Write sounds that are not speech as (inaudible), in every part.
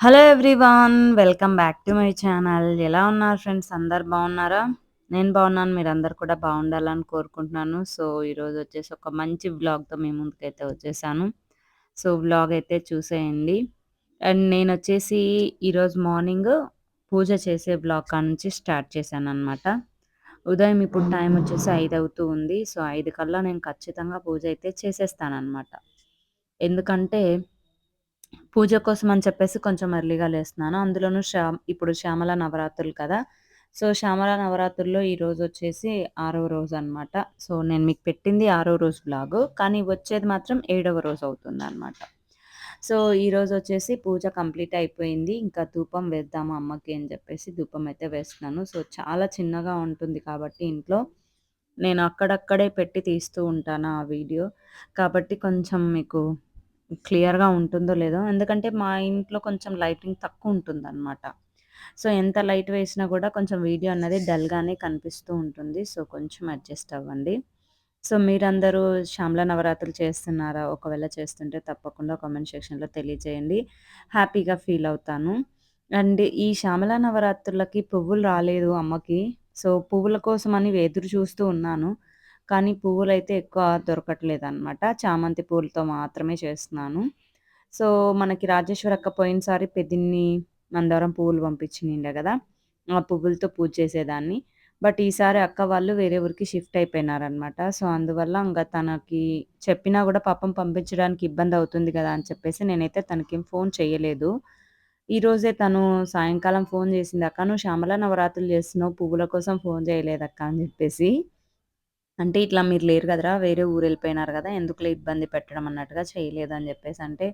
Hello everyone welcome back to my channel ఎలా ఉన్నారు friends అందరు బాగున్నారా? నేను బాగున్నాను మీరందరు కూడా బాగుండాలని కోరుకుంటున్నాను. సో ఈరోజు వచ్చేసి ఒక మంచి బ్లాగ్తో మీ ముందుకైతే వచ్చేసాను. సో బ్లాగ్ అయితే చూసేయండి. అండ్ నేను వచ్చేసి ఈరోజు మార్నింగ్ పూజ చేసే బ్లాగ్ నుంచి స్టార్ట్ చేశాను అనమాట ఉదయం ఇప్పుడు టైం వచ్చేసి ఐదు అవుతూ ఉంది. సో ఐదు కల్లా నేను ఖచ్చితంగా పూజ అయితే చేసేస్తాను అనమాట ఎందుకంటే పూజ కోసం అని చెప్పేసి కొంచెం ఎర్లీగా లేస్తున్నాను. అందులోనూ శ్యా ఇప్పుడు శ్యామల నవరాత్రులు కదా! సో, శ్యామల నవరాత్రుల్లో ఈరోజు వచ్చేసి ఆరవ రోజు అనమాట. సో, నేను మీకు పెట్టింది ఆరో రోజు బ్లాగ్ కానీ వచ్చేది మాత్రం ఏడవ రోజు అవుతుంది అనమాట సో, ఈరోజు వచ్చేసి పూజ కంప్లీట్ అయిపోయింది. ఇంకా ధూపం వేద్దాము అమ్మకి అని చెప్పేసి ధూపం అయితే వేస్తున్నాను. సో, చాలా చిన్నగా ఉంటుంది కాబట్టి ఇంట్లో నేను అక్కడక్కడే పెట్టి తీస్తూ ఉంటాను ఆ వీడియో. కాబట్టి కొంచెం మీకు క్లియర్‌గా ఉంటుందో లేదో. ఎందుకంటే మా ఇంట్లో కొంచెం లైటింగ్ తక్కువ ఉంటుందనమాట. సో, ఎంత లైట్ వేసినా కూడా కొంచెం వీడియో అన్నది డల్‌గానే కనిపిస్తూ ఉంటుంది. సో, కొంచెం అడ్జస్ట్ అవ్వండి. సో, మీరందరూ శ్యామల నవరాత్రులు చేస్తున్నారా? ఒకవేళ చేస్తుంటే తప్పకుండా కామెంట్ సెక్షన్‌లో తెలియజేయండి. హ్యాపీగా ఫీల్ అవుతాను. అండ్ ఈ శ్యామల నవరాత్రులకి పువ్వులు రాలేదు అమ్మకి. సో, పువ్వుల కోసమని ఎదురు చూస్తూ ఉన్నాను. కానీ పువ్వులైతే ఎక్కువ దొరకట్లేదనమాట. చామంతి పూలతో మాత్రమే చేస్తున్నాను. సో, మనకి రాజేశ్వరి అక్క పోయినసారి పెద్దిన్ని మందారం పువ్వులు పంపించిండే కదా ఆ పువ్వులతో పూజ చేసేదాన్ని. బట్ ఈసారి అక్క వాళ్ళు వేరే ఊరికి షిఫ్ట్ అయిపోయినారనమాట. సో, అందువల్ల ఇంకా తనకి చెప్పినా కూడా పాపం పంపించడానికి ఇబ్బంది అవుతుంది కదా అని చెప్పేసి నేనైతే తనకేం ఫోన్ చేయలేదు. ఈరోజే తను సాయంకాలం ఫోన్ చేసింది. "అక్క నువ్వు శ్యామల నవరాత్రులు చేస్తున్నావు పువ్వుల కోసం ఫోన్ చేయలేదక్క" అని చెప్పేసి. అంటే ఇట్లా మీరు లేరు కదరా! వేరే ఊరెళ్ళిపోయినారు కదా ఎందుకులే ఇబ్బంది పెట్టడం అన్నట్టుగా చేయలేదు అని చెప్పేసి అంటే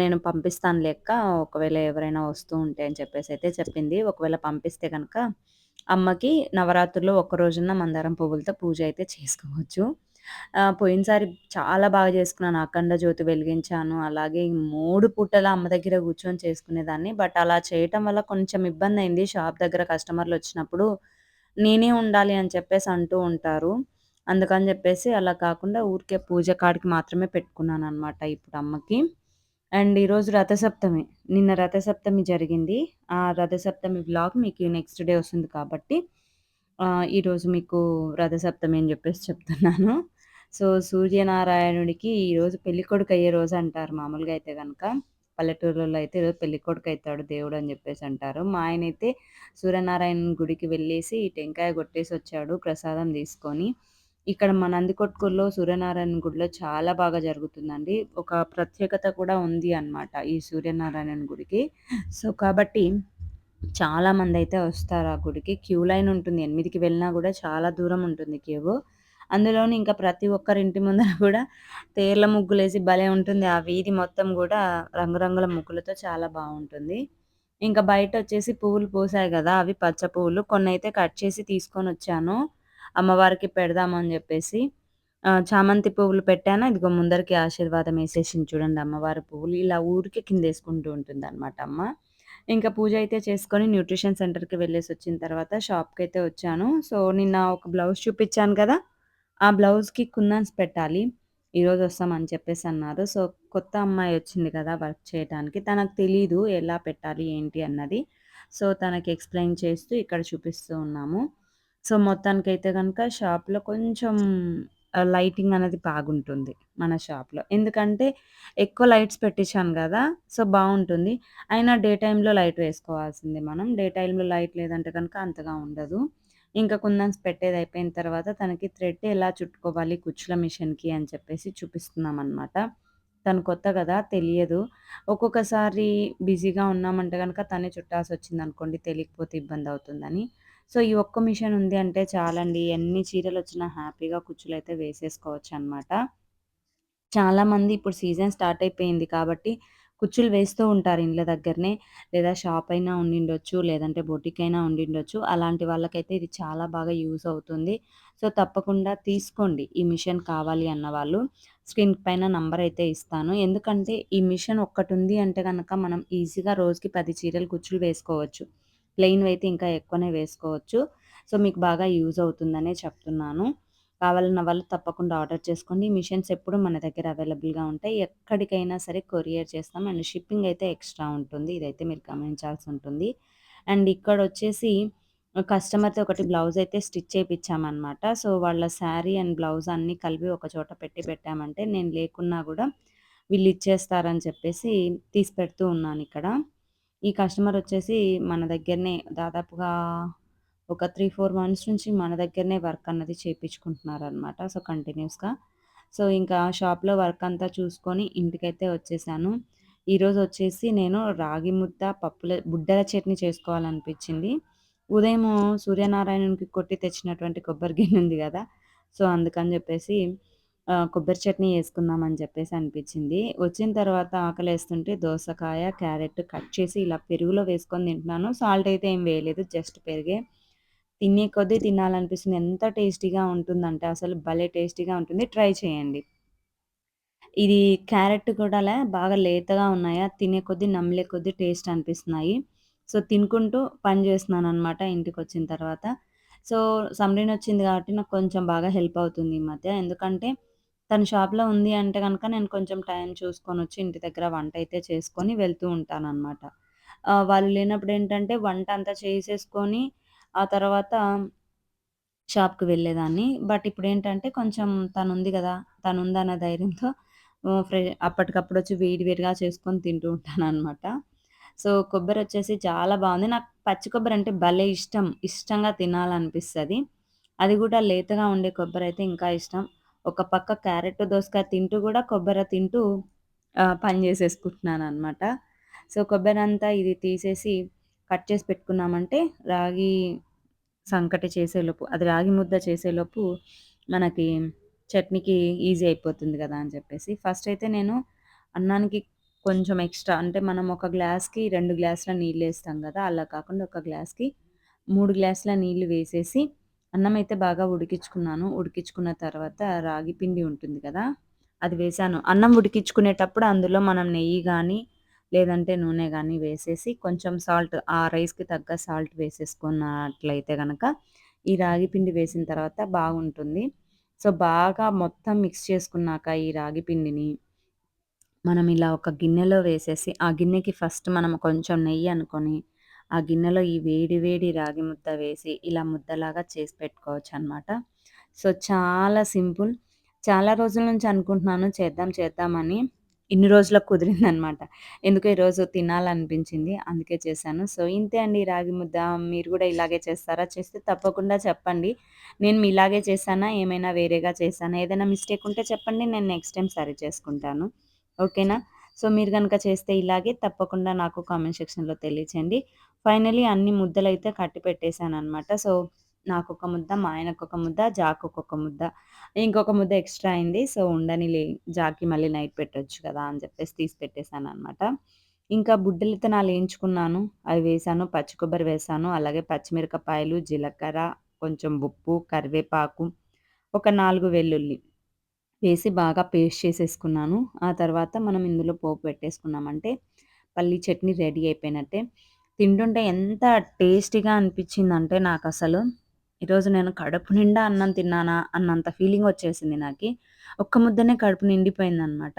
నేను పంపిస్తాను లెక్క ఒకవేళ ఎవరైనా వస్తూ ఉంటే అని చెప్పేసి అయితే చెప్పింది. ఒకవేళ పంపిస్తే కనుక అమ్మకి నవరాత్రుల్లో ఒక్క రోజున మందారం పువ్వులతో పూజ అయితే చేసుకోవచ్చు. పోయినసారి చాలా బాగా చేసుకున్నాను. అఖండ జ్యోతి వెలిగించాను. అలాగే మూడు పూటలా అమ్మ దగ్గర కూర్చొని చేసుకునేదాన్ని. బట్ అలా చేయటం వల్ల కొంచెం ఇబ్బంది అయింది షాప్ దగ్గర కస్టమర్లు వచ్చినప్పుడు నేనే ఉండాలి అని చెప్పేసి అంటూ ఉంటారు. అందుకని చెప్పేసి అలా కాకుండా ఊరికే పూజ కాడికి మాత్రమే పెట్టుకున్నాను అనమాట ఇప్పుడు అమ్మకి. అండ్ ఈరోజు రథసప్తమి. నిన్న రథసప్తమి జరిగింది. ఆ రథసప్తమి బ్లాగ్ మీకు నెక్స్ట్ డే వస్తుంది కాబట్టి ఈరోజు మీకు రథసప్తమి అని చెప్పేసి చెప్తున్నాను. సో, సూర్యనారాయణుడికి ఈరోజు పెళ్ళికొడుకు అయ్యే రోజు అంటారు మామూలుగా అయితే కనుక పల్లెటూరులో అయితే పెళ్ళికొడుకు అవుతాడు దేవుడు అని చెప్పేసి అంటారు. మా ఆయనైతే సూర్యనారాయణ గుడికి వెళ్ళేసి టెంకాయ కొట్టేసి వచ్చాడు ప్రసాదం తీసుకొని. ఇక్కడ మా నందికొట్కూరులో సూర్యనారాయణ గుడిలో చాలా బాగా జరుగుతుందండి. ఒక ప్రత్యేకత కూడా ఉంది అన్నమాట ఈ సూర్యనారాయణ గుడికి. సో, కాబట్టి చాలామందైతే వస్తారు ఆ గుడికి. క్యూ లైన్ ఉంటుంది. ఎనిమిదికి వెళ్ళినా కూడా చాలా దూరం ఉంటుంది క్యూ. అందులోని ఇంకా ప్రతి ఒక్కరి ఇంటి ముందర కూడా తేర్ల ముగ్గులేసి భలే ఉంటుంది. ఆ వీధి మొత్తం కూడా రంగురంగుల ముగ్గులతో చాలా బాగుంటుంది ఇంకా బయట వచ్చేసి పువ్వులు పూసాయి కదా అవి పచ్చ పువ్వులు. కొన్నైతే కట్ చేసి తీసుకొని వచ్చాను అమ్మవారికి పెడదామని చెప్పేసి చామంతి పువ్వులు పెట్టాను. ఇదిగో ముందరికి ఆశీర్వాదం వేసేసింది చూడండి అమ్మవారి పువ్వులు. ఇలా ఊరికే కిందేసుకుంటూ ఉంటుందనమాట అమ్మ. ఇంకా పూజ అయితే చేసుకొని న్యూట్రిషన్ సెంటర్‌కి వెళ్ళేసి వచ్చిన తర్వాత షాప్కి అయితే వచ్చాను. సో, నిన్న ఒక బ్లౌజ్ చూపించాను కదా! ఆ బ్లౌజ్‌కి కుందన్స్ పెట్టాలి. ఈరోజు వస్తామని చెప్పేసి అన్నారు. సో, కొత్త అమ్మాయి వచ్చింది కదా! వర్క్ చేయటానికి. తనకు తెలీదు ఎలా పెట్టాలి ఏంటి అన్నది. సో, తనకి ఎక్స్‌ప్లెయిన్ చేస్తూ ఇక్కడ చూపిస్తూ ఉన్నాము. సో, మొత్తానికైతే కనుక షాప్‌లో కొంచెం లైటింగ్ అనేది బాగుంటుంది మన షాప్‌లో. ఎందుకంటే ఎక్కువ లైట్స్ పెట్టించాను కదా సో, బాగుంటుంది అయినా డే టైంలో లైట్ వేసుకోవాల్సింది మనం. డే టైంలో లైట్ లేదంటే కనుక అంతగా ఉండదు. ఇంకా కుందన్స్ పెట్టేది అయిపోయిన తర్వాత తనకి థ్రెడ్ ఎలా చుట్టుకోవాలి కుచ్చుల మిషన్‌కి అని చెప్పేసి చూపిస్తున్నాం అనమాట తను కొత్త కదా తెలియదు. ఒక్కొక్కసారి బిజీగా ఉన్నామంటే కనుక తనే చుట్టాల్సి వచ్చింది అనుకోండి తెలియకపోతే ఇబ్బంది అవుతుందని సో, ఈ ఒక్క మిషన్ ఉంది అంటే చాలండి. ఎన్ని చీరలు వచ్చినా హ్యాపీగా కుచ్చలు అయితే వేసేసుకోవచ్చు అనమాట చాలామంది ఇప్పుడు సీజన్ స్టార్ట్ అయిపోయింది కాబట్టి కుచ్చులు వేస్తూ ఉంటారు ఇండ్ల దగ్గరనే. లేదా షాప్ అయినా ఉండిండొచ్చు. లేదంటే బొటిక్ అయినా ఉండిండొచ్చు. అలాంటి వాళ్ళకైతే ఇది చాలా బాగా యూస్ అవుతుంది. సో, తప్పకుండా తీసుకోండి. ఈ మిషన్ కావాలి అన్న వాళ్ళు స్క్రీన్ పైన నంబర్ అయితే ఇస్తాను. ఎందుకంటే ఈ మిషన్ ఒక్కటి ఉంది అంటే కనుక మనం ఈజీగా రోజుకి పది చీరలు కుచ్చులు వేసుకోవచ్చు. ప్లెయిన్ అయితే ఇంకా ఎక్కువనే వేసుకోవచ్చు. సో, మీకు బాగా యూజ్ అవుతుందనే చెప్తున్నాను. కావాలన్న వాళ్ళు తప్పకుండా ఆర్డర్ చేసుకోండి. మిషన్స్ ఎప్పుడు మన దగ్గర అవైలబుల్‌గా ఉంటాయి. ఎక్కడికైనా సరే కొరియర్ చేస్తాం. అండ్ షిప్పింగ్ అయితే ఎక్స్‌ట్రా ఉంటుంది. ఇదైతే మీరు గమనించాల్సి ఉంటుంది. అండ్ ఇక్కడ వచ్చేసి కస్టమర్‌తో ఒకటి బ్లౌజ్ అయితే స్టిచ్ చేయించామన్నమాట సో, వాళ్ళ శారీ అండ్ బ్లౌజ్ అన్నీ కలిపి ఒక చోట పెట్టి పెట్టామంటే నేను లేకున్నా కూడా వీళ్ళు ఇచ్చేస్తారని చెప్పేసి తీసి పెడుతూ ఉన్నాను ఇక్కడ ఈ కస్టమర్ వచ్చేసి మన దగ్గరనే దాదాపుగా ఒక 3, 4 మంత్స్ నుంచి మన దగ్గరనే వర్క్ అన్నది చేపించుకుంటున్నారనమాట. సో, కంటిన్యూస్‌గా. సో, ఇంకా షాప్‌లో వర్క్ అంతా చూసుకొని ఇంటికైతే వచ్చేసాను. ఈరోజు వచ్చేసి నేను రాగి ముద్ద, పప్పుల బుడ్డల చట్నీ చేసుకోవాలనిపించింది. ఉదయము సూర్యనారాయణునికి కొట్టి తెచ్చినటువంటి కొబ్బరి గిన్నె ఉంది కదా సో, అందుకని చెప్పేసి కొబ్బరి చట్నీ వేసుకుందామని చెప్పేసి అనిపించింది. వచ్చిన తర్వాత ఆకలి వేస్తుంటే దోసకాయ, క్యారెట్ కట్ చేసి ఇలా పెరుగులో వేసుకొని తింటున్నాను. సాల్ట్ అయితే ఏం వేయలేదు. జస్ట్ పెరిగే. తినే కొద్దీ తినాలనిపిస్తుంది. ఎంత టేస్టీగా ఉంటుందంటే అసలు భలే టేస్టీగా ఉంటుంది. ట్రై చేయండి. ఇది క్యారెట్ కూడా బాగా లేతగా ఉన్నాయా, తినే కొద్దీ నమ్మలే కొద్దీ టేస్ట్ అనిపిస్తున్నాయి. సో, తినుకుంటూ పని చేస్తున్నాను అనమాట ఇంటికి వచ్చిన తర్వాత. సో, సమ్రీన్ వచ్చింది కాబట్టి నాకు కొంచెం బాగా హెల్ప్ అవుతుంది ఈ మధ్య. ఎందుకంటే తన షాప్‌లో ఉంది అంటే కనుక నేను కొంచెం టైం చూసుకొని వచ్చి ఇంటి దగ్గర వంట అయితే చేసుకొని వెళ్తూ ఉంటాను అనమాట వాళ్ళు లేనప్పుడు ఏంటంటే వంట అంతా చేసేసుకొని ఆ తర్వాత షాప్‌కి వెళ్ళేదాన్ని. బట్ ఇప్పుడేంటంటే కొంచెం తనుంది గదా! తనుందన్న ధైర్యంతో ఫ్రె అప్పటికప్పుడు వచ్చి వేడి వేడిగా చేసుకొని తింటూ ఉంటాననమాట. సో, కొబ్బరి వచ్చేసి చాలా బాగుంది నాకు పచ్చి కొబ్బరి అంటే భలే ఇష్టం. ఇష్టంగా తినాలనిపిస్తుంది అది కూడా లేతగా ఉండే కొబ్బరి అయితే ఇంకా ఇష్టం. ఒక పక్క క్యారెట్, దోసకాయ తింటూ కూడా కొబ్బరి తింటూ పని చేసేసుకుంటున్నాను అనమాట సో, కొబ్బరి అంతా ఇది తీసేసి కట్ చేసి పెట్టుకున్నామంటే రాగి సంకటి చేసేలోపు అది రాగి ముద్ద చేసేలోపు మనకి చట్నీకి ఈజీ అయిపోతుంది కదా అని చెప్పేసి ఫస్ట్ అయితే నేను అన్నానికి కొంచెం ఎక్స్‌ట్రా అంటే మనం ఒక గ్లాస్‌కి రెండు గ్లాసుల నీళ్ళేస్తాం కదా అలా కాకుండా ఒక గ్లాస్‌కి మూడు గ్లాసుల నీళ్ళు వేసేసి అన్నం అయితే బాగా ఉడికించుకున్నాను. ఉడికించుకున్న తర్వాత రాగి పిండి ఉంటుంది కదా! అది వేశాను. అన్నం ఉడికించుకునేటప్పుడు అందులో మనం నెయ్యి కానీ లేదంటే నూనె కానీ వేసేసి కొంచెం సాల్ట్ ఆ రైస్‌కి తగ్గ సాల్ట్ వేసేసుకున్నట్లయితే కనుక ఈ రాగి పిండి వేసిన తర్వాత బాగుంటుంది. సో, బాగా మొత్తం మిక్స్ చేసుకున్నాక ఈ రాగి పిండిని మనం ఇలా ఒక గిన్నెలో వేసేసి, ఆ గిన్నెకి ఫస్ట్ మనం కొంచెం నెయ్యి అనుకొని ఆ గిన్నెలో ఈ వేడి వేడి రాగి ముద్ద వేసి, ఇలా ముద్దలాగా చేసి పెట్టుకోవచ్చు అనమాట సో, చాలా సింపుల్. చాలా రోజుల నుంచి అనుకుంటున్నాను చేద్దాం చేద్దామని. ఇన్ని రోజులకు కుదిరిందనమాట. ఎందుకో ఈరోజు తినాలనిపించింది. అందుకే చేశాను. సో, ఇంతే అండి రాగి ముద్ద. మీరు కూడా ఇలాగే చేస్తారా? చేస్తే తప్పకుండా చెప్పండి. నేను ఇలాగే చేశానా? ఏమైనా వేరేగా చేశానా? ఏదైనా మిస్టేక్ ఉంటే చెప్పండి. నేను నెక్స్ట్ టైం సరి చేసుకుంటాను. ఓకేనా? సో, మీరు కనుక చేస్తే ఇలాగే తప్పకుండా నాకు కామెంట్ సెక్షన్‌లో తెలియచేయండి. ఫైనలీ అన్ని ముద్దలు అయితే కట్టి పెట్టేసాననమాట. సో, నాకు ఒక ముద్ద, మా ఆయనకు ఒక ముద్ద, జాకొకొక ముద్ద. ఇంకొక ముద్ద ఎక్స్‌ట్రా అయింది. సో, ఉండనీలే జాకి మళ్ళీ నైట్ పెట్టొచ్చు కదా! అని చెప్పేసి తీసి పెట్టేశాను అనమాట ఇంకా బుడ్డలిత్తనాలు వేయించుకున్నాను అవి వేసాను పచ్చి కొబ్బరి వేసాను అలాగే పచ్చిమిరపకాయలు, జీలకర్ర, కొంచెం ఉప్పు, కరివేపాకు, ఒక నాలుగు వెల్లుల్లి వేసి బాగా పేస్ట్ చేసేసుకున్నాను. ఆ తర్వాత మనం ఇందులో పోపు పెట్టేసుకున్నామంటే పల్లీ చట్నీ రెడీ అయిపోయినట్టే. తింటుంటే ఎంత టేస్టీగా అనిపించిందంటే అసలు ఈరోజు నేను కడుపు నిండా అన్నం తిన్నానా అన్నంత ఫీలింగ్ వచ్చేసింది నాకు ఒక్క ముద్దనే కడుపు నిండిపోయిందనమాట.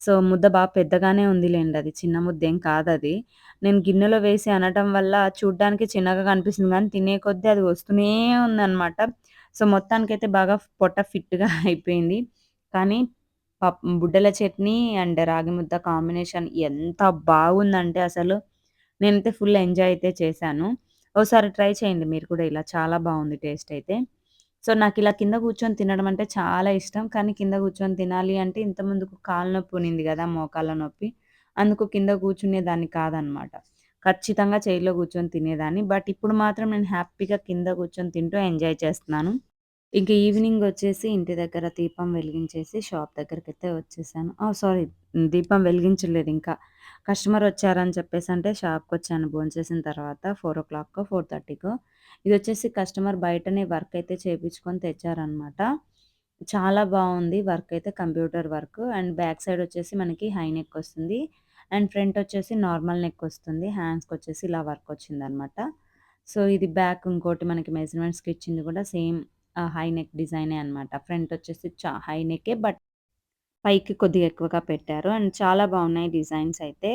సో, ముద్ద బాగా పెద్దగానే ఉందిలెండి అది. చిన్న ముద్ద ఏం కాదది. నేను గిన్నెలో వేసి అనటం వల్ల చూడ్డానికి చిన్నగా కనిపిస్తుంది కానీ తినే కొద్దీ అది వస్తూనే ఉందన్నమాట సో, మొత్తానికైతే బాగా పొట్ట ఫిట్‌గా (laughs) అయిపోయింది. కానీ పప్ బుడ్డల చట్నీ అండ్ రాగి ముద్ద కాంబినేషన్ ఎంత బాగుందంటే అసలు, నేనైతే ఫుల్ ఎంజాయ్ అయితే చేశాను. ఒకసారి ట్రై చేయండి మీరు కూడా ఇలా చాలా బాగుంది టేస్ట్ అయితే. సో, నాకు ఇలా కింద కూర్చొని తినడం అంటే చాలా ఇష్టం. కానీ కింద కూర్చొని తినాలి అంటే ఇంతకుముందుకు కాళ్ళు నొప్పి ఉన్నింది కదా మోకాళ్ళ నొప్పి. అందుకు కింద కూర్చునేదాన్ని కాదనమాట. ఖచ్చితంగా చైర్‌లో కూర్చొని తినేదాన్ని. బట్ ఇప్పుడు మాత్రం నేను హ్యాపీగా కింద కూర్చొని తింటూ ఎంజాయ్ చేస్తున్నాను. ఇంక ఈవినింగ్ వచ్చేసి ఇంటి దగ్గర దీపం వెలిగించేసి షాప్ దగ్గరికైతే వచ్చేసాను. సారీ దీపం వెలిగించలేదు ఇంకా. కస్టమర్ వచ్చారని చెప్పేసి అంటే షాప్కి వచ్చాను భోంచేసిన తర్వాత ఫోర్ ఓ క్లాక్కో ఫోర్ థర్టీకో ఇది వచ్చేసి కస్టమర్ బయటనే వర్క్ అయితే చేపించుకొని తెచ్చారనమాట. చాలా బాగుంది వర్క్ అయితే computer work. And back side వచ్చేసి మనకి హై నెక్ వస్తుంది. అండ్ ఫ్రంట్ వచ్చేసి నార్మల్ నెక్ వస్తుంది. హ్యాండ్స్కి వచ్చేసి ఇలా వర్క్ వచ్చిందనమాట. సో, ఇది బ్యాక్ ఇంకోటి మనకి మెజర్‌మెంట్స్‌కి ఇచ్చింది కూడా సేమ్ హై నెక్ డిజైనే అనమాట. ఫ్రంట్ వచ్చేసి చా హై నెక్కే బట్ పైకి కొద్దిగా ఎక్కువగా పెట్టారు. అండ్ చాలా బాగున్నాయి డిజైన్స్ అయితే.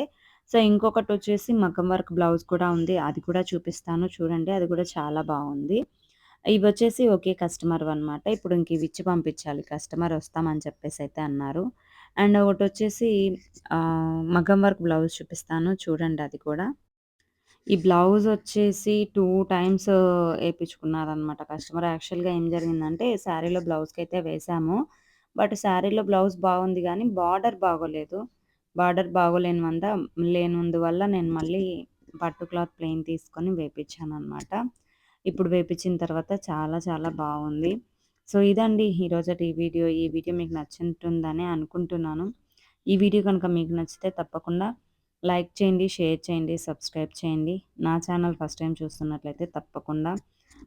సో, ఇంకొకటి వచ్చేసి మగ్గం వర్క్ బ్లౌజ్ కూడా ఉంది. అది కూడా చూపిస్తాను చూడండి. అది కూడా చాలా బాగుంది. ఇవొచ్చేసి ఒకే కస్టమర్‌వనమాట. ఇప్పుడు ఇంక ఇవి ఇచ్చి పంపించాలి. కస్టమర్ వస్తామని చెప్పేసి అయితే అన్నారు. అండ్ ఒకటి వచ్చేసి మగ్గం వర్క్ బ్లౌజ్ చూపిస్తాను చూడండి అది కూడా. ఈ బ్లౌజ్ వచ్చేసి టూ టైమ్స్ వేయించుకున్నారనమాట కస్టమర్. యాక్చువల్‌గా ఏం జరిగిందంటే శారీలో బ్లౌజ్కి అయితే వేసాము బట్ శారీలో బ్లౌజ్ బాగుంది కానీ బార్డర్ బాగోలేదు. బార్డర్ బాగోలేని వంద లేనందువల్ల నేను మళ్ళీ పట్టు క్లాత్ ప్లెయిన్ తీసుకొని వేపించాను అనమాట ఇప్పుడు వేపించిన తర్వాత చాలా చాలా బాగుంది. సో, ఇదండి ఈరోజటి వీడియో. ఈ వీడియో మీకు నచ్చుంటుందని అనుకుంటున్నాను. ఈ వీడియో కనుక మీకు నచ్చితే తప్పకుండా లైక్ చేయండి, షేర్ చేయండి, సబ్స్క్రైబ్ చేయండి. నా ఛానల్ ఫస్ట్ టైం చూస్తున్నట్లయితే తప్పకుండా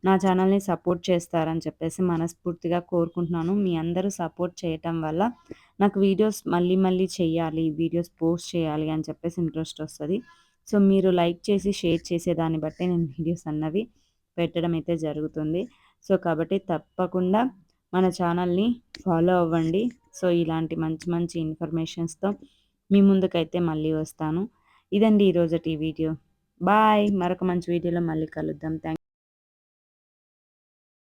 నా ఛానల్‌ని సపోర్ట్ చేస్తారని చెప్పేసి మనస్ఫూర్తిగా కోరుకుంటున్నాను. మీ అందరూ సపోర్ట్ చేయటం వల్ల నాకు వీడియోస్ మళ్ళీ మళ్ళీ చేయాలి వీడియోస్ పోస్ట్ చేయాలి అని చెప్పేసి ఇంట్రెస్ట్ వస్తుంది సో, మీరు లైక్ చేసి, షేర్ చేసే దాన్ని బట్టి నేను వీడియోస్ అన్నవి పెట్టడం అయితే జరుగుతుంది. సో, కాబట్టి తప్పకుండా మన ఛానల్‌ని ఫాలో అవ్వండి. సో, ఇలాంటి మంచి మంచి ఇన్ఫర్మేషన్స్‌తో మీ ముందుకైతే మళ్ళీ వస్తాను. ఇదండి ఈరోజటి వీడియో. బాయ్. మరొక మంచి వీడియోలో మళ్ళీ కలుద్దాం. థ్యాంక్